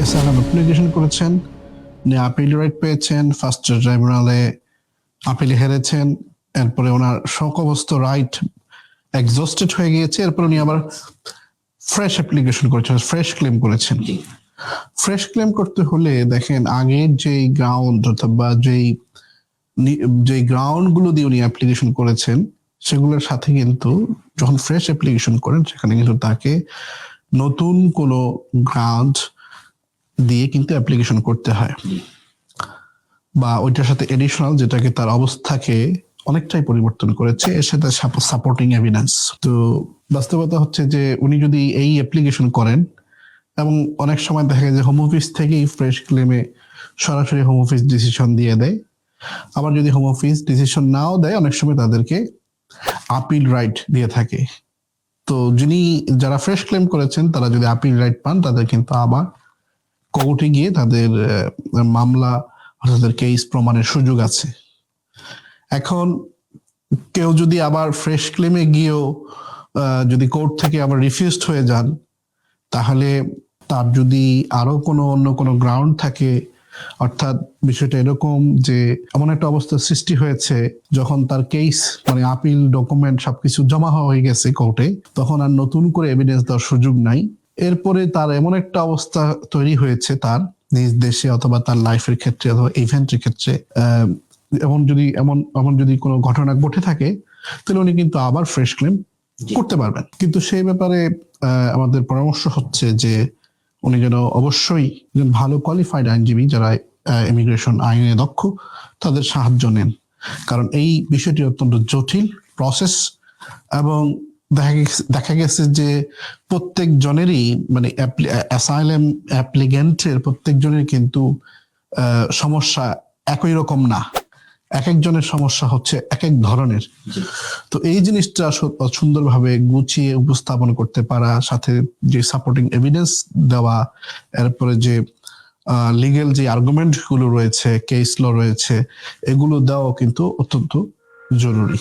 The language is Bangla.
এসআরএম অ্যাপ্লিকেশন করেছেন উনি আপিল রাইট পেয়েছেন ফার্স্ট ট্রাইব্যুনালে আপিলে হেরেছেন এরপরে ওনার সকবস্ত রাইট এক্সস্টেড হয়ে গিয়েছে এরপর উনি আবার ফ্রেশ অ্যাপ্লিকেশন করেছেন ফ্রেশ ক্লেম করেছেন। ফ্রেশ ক্লেম করতে হলে দেখেন আগের যেই গ্রাউন্ড অথবা যেই যেই গ্রাউন্ডগুলো দিয়ে উনি অ্যাপ্লিকেশন করেছেন সেগুলোর সাথে কিন্তু যখন ফ্রেশ অ্যাপ্লিকেশন করেন সেখানে কিন্তু তাকে নতুন কোনো গ্রাউন্ড দিয়ে কিন্তু অ্যাপ্লিকেশন করতে হয়। বা ওইটার সাথে এডিশনাল যেটাকে তার অবস্থাকে অনেকটাই পরিবর্তন করেছে এর সাথে সাপোর্টিং এভিডেন্স তো বাস্তবতা হচ্ছে যে উনি যদি এই অ্যাপ্লিকেশন করেন এবং অনেক সময় দেখা যায় যে হোম অফিস থেকেই ফ্রেশ ক্লেমে সরাসরি হোম অফিস ডিসিশন দিয়ে দেয়। আবার যদি হোম অফিস ডিসিশন নাও দেয় অনেক সময় তাদেরকে আপিল রাইট দিয়ে থাকে। তো যিনি যারা ফ্রেশ ক্লেম করেছেন তারা যদি আপিল রাইট পান তাদের কিন্তু আবার কোর্টে গিয়ে তাদের মামলা তাদের কেস প্রমাণের সুযোগ আছে। এখন কেউ যদি আবার ফ্রেশ ক্লেমে গিয়েও যদি কোর্ট থেকে আবার রিফিউজড হয়ে যান, তাহলে তার যদি আরও কোনো অন্য কোনো গ্রাউন্ড থাকে, অর্থাৎ বিষয়টা এরকম যে এমন একটা অবস্থার সৃষ্টি হয়েছে, যখন তার কেস মানে আপিল ডকুমেন্ট সবকিছু জমা হয়ে গেছে কোর্টে তখন আর নতুন করে এভিডেন্স দেওয়ার সুযোগ নাই। এরপরে তার এমন একটা অবস্থা তৈরি হয়েছে তার নিজ দেশে অথবা তার লাইফের ক্ষেত্রে অথবা ইভেন্টের ক্ষেত্রে এমন যদি এমন এমন যদি কোনো ঘটনা ঘটে থাকে তাহলে উনি কিন্তু আবার ফ্রেশ ক্লেম করতে পারবেন। কিন্তু সেই ব্যাপারে আমাদের পরামর্শ হচ্ছে যে উনি যেন অবশ্যই একজন ভালো কোয়ালিফাইড আইনজীবী যারা ইমিগ্রেশন আইনে দক্ষ তাদের সাহায্য নেন। কারণ এই বিষয়টি অত্যন্ত জটিল প্রসেস এবং দেখা গেছে যে প্রত্যেক জনেরই মানে অ্যাসাইলেম অ্যাপ্লিকেন্টের প্রত্যেক জনের কিন্তু সমস্যা একই রকম না। এক একজনের সমস্যা হচ্ছে এক এক ধরনের। তো এই জিনিসটা সুন্দরভাবে গুছিয়ে উপস্থাপন করতে পারা, সাথে যে সাপোর্টিং এভিডেন্স দেওয়া, এরপরে যে লিগেল যে আর্গুমেন্টগুলো রয়েছে কেস ল রয়েছে, এগুলো দেওয়া কিন্তু অত্যন্ত জরুরি।